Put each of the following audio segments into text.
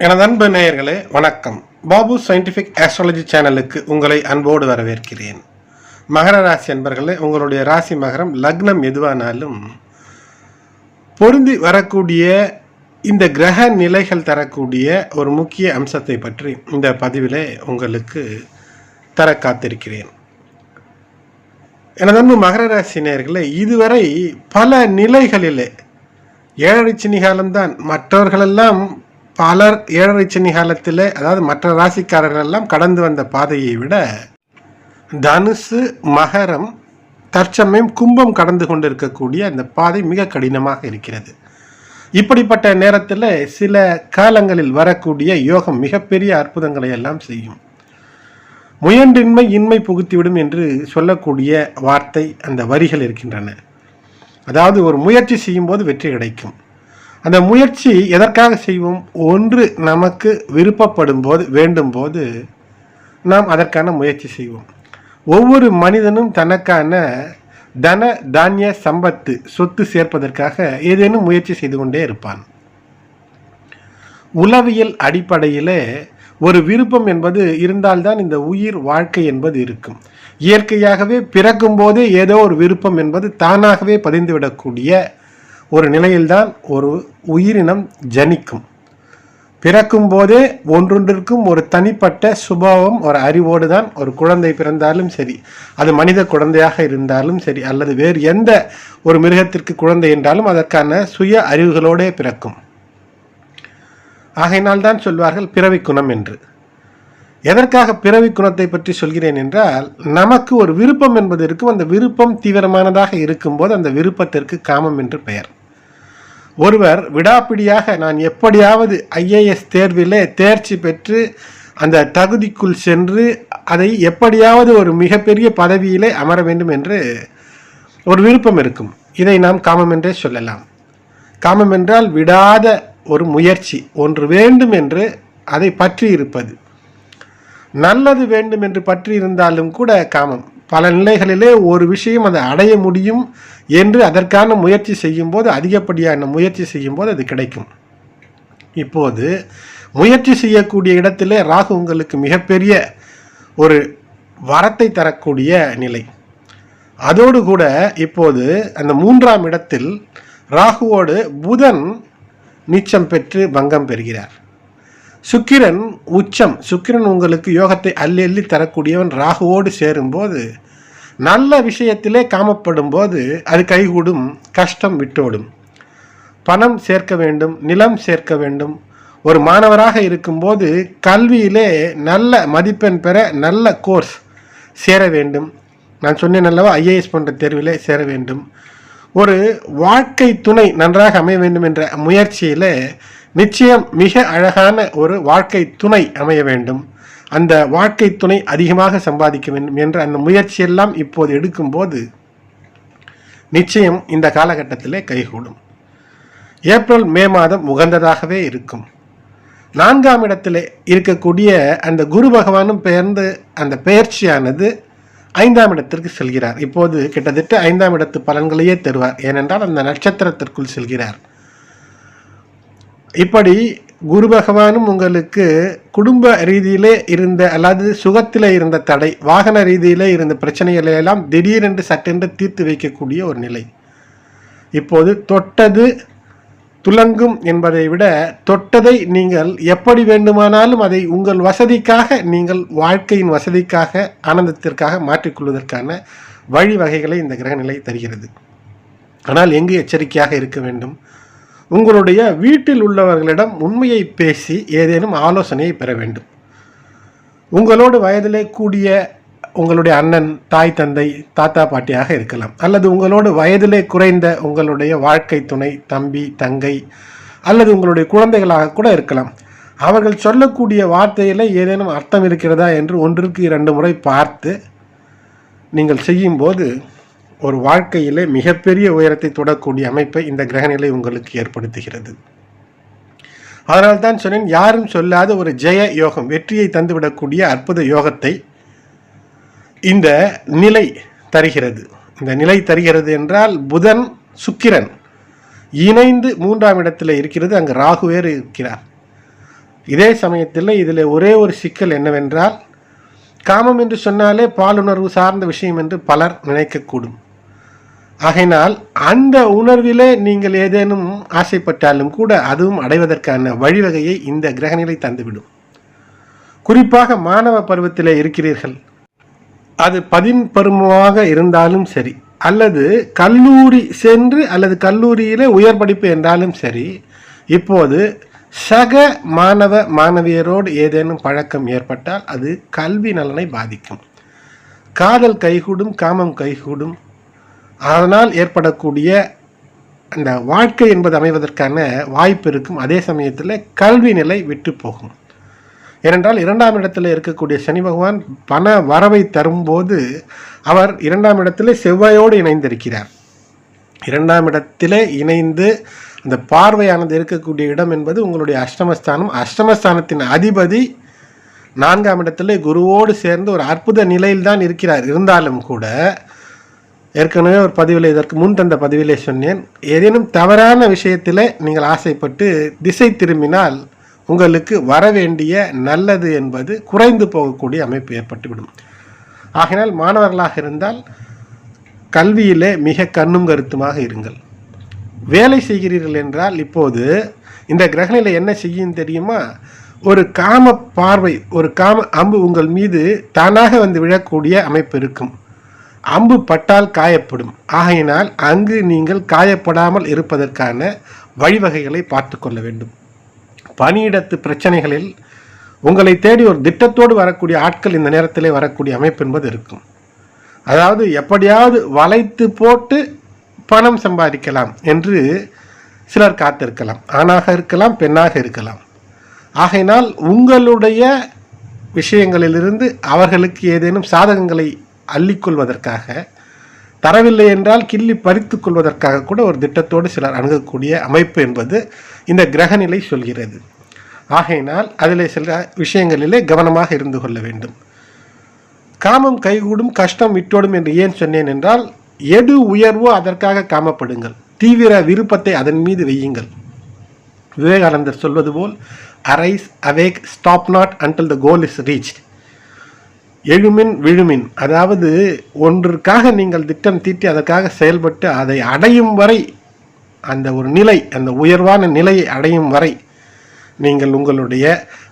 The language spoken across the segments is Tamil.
எனது அன்பு நேயர்களே வணக்கம். பாபு சயின்டிஃபிக் ஆஸ்ட்ராலஜி சேனலுக்கு உங்களை அன்போடு வரவேற்கிறேன். மகர ராசி அன்பர்களே உங்களுடைய ராசி மகரம் லக்னம் எதுவானாலும் பொருந்தி வரக்கூடிய இந்த கிரக நிலைகள் தரக்கூடிய ஒரு முக்கிய அம்சத்தை பற்றி இந்த பதிவிலே உங்களுக்கு தர காத்திருக்கிறேன். எனது அன்பு மகர ராசி நேயர்களே இதுவரை பல நிலைகளிலே ஏழரை சினிகாலம்தான் மற்றவர்களெல்லாம் பலர் ஏழரை சனி காலத்தில் அதாவது மற்ற ராசிக்காரர்கள் எல்லாம் கடந்து வந்த பாதையை விட தனுசு மகரம் தற்சமயம் கும்பம் கடந்து கொண்டிருக்கக்கூடிய அந்த பாதை மிக கடினமாக இருக்கிறது. இப்படிப்பட்ட நேரத்தில் சில காலங்களில் வரக்கூடிய யோகம் மிகப்பெரிய அற்புதங்களை எல்லாம் செய்யும். முயன்றின்மை இன்மை புகுத்திவிடும் என்று சொல்லக்கூடிய வார்த்தை அந்த வரிகள் இருக்கின்றன. அதாவது ஒரு முயற்சி செய்யும்போது வெற்றி கிடைக்கும். அந்த முயற்சி எதற்காக செய்வோம்? ஒன்று நமக்கு விருப்பப்படும் போது வேண்டும் போது நாம் அதற்கான முயற்சி செய்வோம். ஒவ்வொரு மனிதனும் தனக்கான தன தானிய சம்பத்து சொத்து சேர்ப்பதற்காக ஏதேனும் முயற்சி செய்து கொண்டே இருப்பான். உளவியல் அடிப்படையிலே ஒரு விருப்பம் என்பது இருந்தால்தான் இந்த உயிர் வாழ்க்கை என்பது இருக்கும். இயற்கையாகவே பிறக்கும் போதே ஏதோ ஒரு விருப்பம் என்பது தானாகவே பதிந்துவிடக்கூடிய ஒரு நிலையில்தான் ஒரு உயிரினம் ஜனிக்கும். பிறக்கும் போதே ஒன்றொன்றிற்கும் ஒரு தனிப்பட்ட சுபாவம் ஒரு அறிவோடு தான் ஒரு குழந்தை பிறந்தாலும் சரி அது மனித குழந்தையாக இருந்தாலும் சரி அல்லது வேறு எந்த ஒரு மிருகத்திற்கு குழந்தை என்றாலும் அதற்கான சுய அறிவுகளோடே பிறக்கும். ஆகையினால் தான் சொல்வார்கள் பிறவி குணம் என்று. எதற்காக பிறவி குணத்தை பற்றி சொல்கிறேன் என்றால் நமக்கு ஒரு விருப்பம் என்பது இருக்கும் அந்த விருப்பம் தீவிரமானதாக இருக்கும்போது அந்த விருப்பத்திற்கு காமம் என்று பெயர். ஒருவர் விடாப்பிடியாக நான் எப்படியாவது ஐஏஎஸ் தேர்விலே தேர்ச்சி பெற்று அந்த தகுதிக்குள் சென்று அதை எப்படியாவது ஒரு மிகப்பெரிய பதவியிலே அமர வேண்டும் என்று ஒரு விருப்பம் இருக்கும். இதை நாம் காமம் என்றே சொல்லலாம். காமம் என்றால் விடாத ஒரு முயற்சி ஒன்று வேண்டும் என்று அதை பற்றி இருப்பது நல்லது வேண்டும் என்று பற்றி இருந்தாலும் கூட காமம். பல நிலைகளிலே ஒரு விஷயம் அதை அடைய முடியும் என்று அதற்கான முயற்சி செய்யும்போது அதிகப்படியான முயற்சி செய்யும்போது அது கிடைக்கும். இப்போது முயற்சி செய்யக்கூடிய இடத்திலே ராகு உங்களுக்கு மிகப்பெரிய ஒரு வரத்தை தரக்கூடிய நிலை. அதோடு கூட இப்போது அந்த மூன்றாம் இடத்தில் ராகுவோடு புதன் நீச்சம் பெற்று பங்கம் பெறுகிறார். சுக்கிரன் உச்சம். சுக்கிரன் உங்களுக்கு யோகத்தை அள்ளி அள்ளி தரக்கூடியவன். ராகுவோடு சேரும்போது நல்ல விஷயத்திலே காமப்படும் போது அது கைகூடும் கஷ்டம் விட்டோடும். பணம் சேர்க்க வேண்டும் நிலம் சேர்க்க வேண்டும். ஒரு மாணவராக இருக்கும்போது கல்வியிலே நல்ல மதிப்பெண் பெற நல்ல கோர்ஸ் சேர வேண்டும். நான் சொன்னேன் அல்லவா ஐஏஎஸ் போன்ற தேர்விலே சேர வேண்டும். ஒரு வாழ்க்கை துணை நன்றாக அமைய வேண்டும் என்ற முயற்சியில் நிச்சயம் மிக அழகான ஒரு வாழ்க்கை துணை அமைய வேண்டும். அந்த வாழ்க்கை துணை அதிகமாக சம்பாதிக்க வேண்டும் என்ற அந்த முயற்சியெல்லாம் இப்போது எடுக்கும்போது நிச்சயம் இந்த காலகட்டத்திலே கைகூடும். ஏப்ரல் மே மாதம் உகந்ததாகவே இருக்கும். நான்காம் இடத்திலே இருக்கக்கூடிய அந்த குரு பகவானும் பெயர்ந்து அந்த பெயர்ச்சியானது ஐந்தாம் இடத்திற்கு செல்கிறார். இப்போது கிட்டத்தட்ட ஐந்தாம் இடத்து பலன்களையே தருவார். ஏனென்றால் அந்த நட்சத்திரத்திற்குள் செல்கிறார். இப்படி குரு பகவானும் உங்களுக்கு குடும்ப ரீதியிலே இருந்த அல்லது சுகத்தில் இருந்த தடை வாகன ரீதியிலே இருந்த பிரச்சனைகளை எல்லாம் திடீரென்று சட்டென்று தீர்த்து வைக்கக்கூடிய ஒரு நிலை. இப்போது தொட்டது துலங்கும் என்பதை விட தொட்டதை நீங்கள் எப்படி வேண்டுமானாலும் அதை உங்கள் வசதிக்காக நீங்கள் வாழ்க்கையின் வசதிக்காக ஆனந்தத்திற்காக மாற்றிக்கொள்வதற்கான வழிவகைகளை இந்த கிரகநிலை தருகிறது. ஆனால் எங்கு எச்சரிக்கையாக இருக்க வேண்டும்? உங்களுடைய வீட்டில் உள்ளவர்களிடம் உண்மையை பேசி ஏதேனும் ஆலோசனையை பெற வேண்டும். உங்களோடு வயதிலே கூடிய உங்களுடைய அண்ணன் தாய் தந்தை தாத்தா பாட்டியாக இருக்கலாம். அல்லது உங்களோடு வயதிலே குறைந்த உங்களுடைய வாழ்க்கை துணை தம்பி தங்கை அல்லது உங்களுடைய குழந்தைகளாக கூட இருக்கலாம். அவர்கள் சொல்லக்கூடிய வார்த்தையில் ஏதேனும் அர்த்தம் இருக்கிறதா என்று ஒன்றுக்கு இரண்டு முறை பார்த்து நீங்கள் செய்யும்போது ஒரு வாழ்க்கையிலே மிகப்பெரிய உயரத்தை தொடக்கூடிய அமைப்பை இந்த கிரகநிலை உங்களுக்கு ஏற்படுத்துகிறது. அதனால் தான் சொன்னேன் யாரும் சொல்லாத ஒரு ஜெய யோகம் வெற்றியை தந்துவிடக்கூடிய அற்புத யோகத்தை இந்த நிலை தருகிறது. இந்த நிலை தருகிறது என்றால் புதன் சுக்கிரன் இணைந்து மூன்றாம் இடத்தில் இருக்கிறது அங்கு ராகு வேறு இருக்கிறார். இதே சமயத்தில் இதில் ஒரே ஒரு சிக்கல் என்னவென்றால் காமம் என்று சொன்னாலே பாலுணர்வு சார்ந்த விஷயம் என்று பலர் நினைக்கக்கூடும். ஆகையினால் அந்த உணர்விலே நீங்கள் ஏதேனும் ஆசைப்பட்டாலும் கூட அதுவும் அடைவதற்கான வழிவகையை இந்த கிரகநிலை தந்துவிடும். குறிப்பாக மாணவ பருவத்திலே இருக்கிறீர்கள். அது பதின் பருவமாக இருந்தாலும் சரி அல்லது கல்லூரி சென்று அல்லது கல்லூரியிலே உயர் படிப்பு என்றாலும் சரி இப்போது சக மாணவ மாணவியரோடு ஏதேனும் பழக்கம் ஏற்பட்டால் அது கல்வி நலனை பாதிக்கும். காதல் கைகூடும் காமம் கைகூடும் அதனால் ஏற்படக்கூடிய அந்த வாழ்க்கை என்பது அமைவதற்கான வாய்ப்பு இருக்கும். அதே சமயத்தில் கல்வி நிலை விட்டு போகும். ஏனென்றால் இரண்டாம் இடத்தில் இருக்கக்கூடிய சனி பகவான் பண வரவை தரும்போது அவர் இரண்டாம் இடத்திலே செவ்வாயோடு இணைந்திருக்கிறார். இரண்டாம் இடத்திலே இணைந்து அந்த பார்வையானது இருக்கக்கூடிய இடம் என்பது உங்களுடைய அஷ்டமஸ்தானம். அஷ்டமஸ்தானத்தின் அதிபதி நான்காம் இடத்துல குருவோடு சேர்ந்து ஒரு அற்புத நிலையில் தான் இருக்கிறார். இருந்தாலும் கூட ஏற்கனவே ஒரு பதிவில் இதற்கு முன் தந்த பதிவிலே சொன்னேன். ஏதேனும் தவறான விஷயத்தில் நீங்கள் ஆசைப்பட்டு திசை திரும்பினால் உங்களுக்கு வரவேண்டிய நல்லது என்பது குறைந்து போகக்கூடிய அமைப்பு ஏற்பட்டுவிடும். ஆகினால் மாணவர்களாக இருந்தால் கல்வியிலே மிக கண்ணும் கருத்துமாக இருங்கள். வேலை செய்கிறீர்கள் என்றால் இப்போது இந்த கிரகநிலை என்ன செய்யும் தெரியுமா? ஒரு காம பார்வை ஒரு காம அம்பு உங்கள் மீது தானாக வந்து விழக்கூடிய அமைப்பு இருக்கும். அம்பு பட்டால் காயப்படும். ஆகையினால் அங்கு நீங்கள் காயப்படாமல் இருப்பதற்கான வழிவகைகளை பார்த்து கொள்ள வேண்டும். பணியிடத்து பிரச்சனைகளில் உங்களை தேடி ஒரு திட்டத்தோடு வரக்கூடிய ஆட்கள் இந்த நேரத்திலே வரக்கூடிய அமைப்பு என்பது இருக்கும். அதாவது எப்படியாவது வளைத்து போட்டு பணம் சம்பாதிக்கலாம் என்று சிலர் காத்திருக்கலாம். ஆணாக இருக்கலாம் பெண்ணாக இருக்கலாம். ஆகையினால் உங்களுடைய விஷயங்களிலிருந்து அவர்களுக்கு ஏதேனும் சாதகங்களை அள்ளிக்கொள்வதற்காக தரவில்லை என்றால் கிள்ளி பறித்து கொள்வதற்காக கூட ஒரு திட்டத்தோடு சிலர் அணுகக்கூடிய அமைப்பு என்பது இந்த கிரகநிலை சொல்கிறது. ஆகையினால் அதில் சில விஷயங்களிலே கவனமாக இருந்து கொள்ள வேண்டும். காமம் கைகூடும் கஷ்டம் விட்டோடும் என்று ஏன் சொன்னேன் என்றால் எடு உயர்வோ அதற்காக காமப்படுங்கள். தீவிர விருப்பத்தை அதன் மீது வையுங்கள். விவேகானந்தர் சொல்வது போல் arise awake stop not until the goal is reached எழுமின் விழுமின். அதாவது ஒன்றிற்காக நீங்கள் திட்டம் தீட்டி அதற்காக செயல்பட்டு அதை அடையும் வரை அந்த ஒரு நிலை அந்த உயர்வான நிலையை அடையும் வரை நீங்கள் உங்களுடைய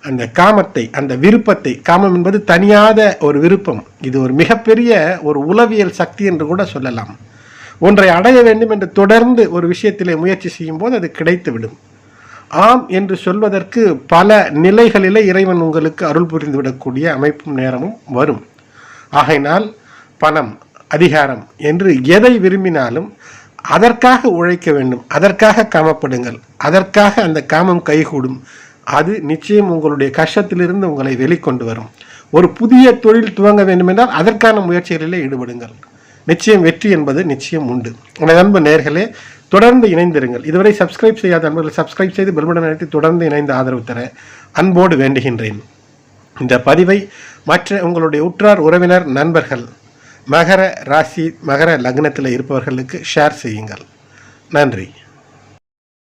அந்த காமத்தை அந்த விருப்பத்தை காமம் என்பது தனியாத ஒரு விருப்பம். இது ஒரு மிகப்பெரிய ஒரு உளவியல் சக்தி என்று கூட சொல்லலாம். ஒன்றை அடைய வேண்டும் என்று தொடர்ந்து ஒரு விஷயத்திலே முயற்சி செய்யும் போது அது கிடைத்துவிடும். ஆம் என்று சொல்வதற்கு பல நிலைகளிலே இறைவன் உங்களுக்கு அருள் புரிந்துவிடக்கூடிய அமைப்பும் நேரமும் வரும். ஆகையினால் பணம் அதிகாரம் என்று எதை விரும்பினாலும் அதற்காக உழைக்க வேண்டும். அதற்காக காமப்படுங்கள். அதற்காக அந்த காமம் கைகூடும். அது நிச்சயம் உங்களுடைய கஷ்டத்திலிருந்து உங்களை வெளிக்கொண்டு வரும். ஒரு புதிய தொழில் துவங்க வேண்டுமென்றால் அதற்கான முயற்சிகளிலே ஈடுபடுங்கள். நிச்சயம் வெற்றி என்பது நிச்சயம் உண்டு. எனது அன்பு நேர்களே தொடர்ந்து இணைந்திருங்கள். இதுவரை சப்ஸ்கிரைப் செய்யாத அன்பர்கள் சப்ஸ்கிரைப் செய்து பெல்படன் அழைத்து தொடர்ந்து இணைந்து ஆதரவு தர அன்போடு வேண்டுகின்றேன். இந்த பதிவை மற்ற உங்களுடைய உற்றார் உறவினர் நண்பர்கள் மகர ராசி மகர லக்னத்தில் இருப்பவர்களுக்கு ஷேர் செய்யுங்கள். நன்றி.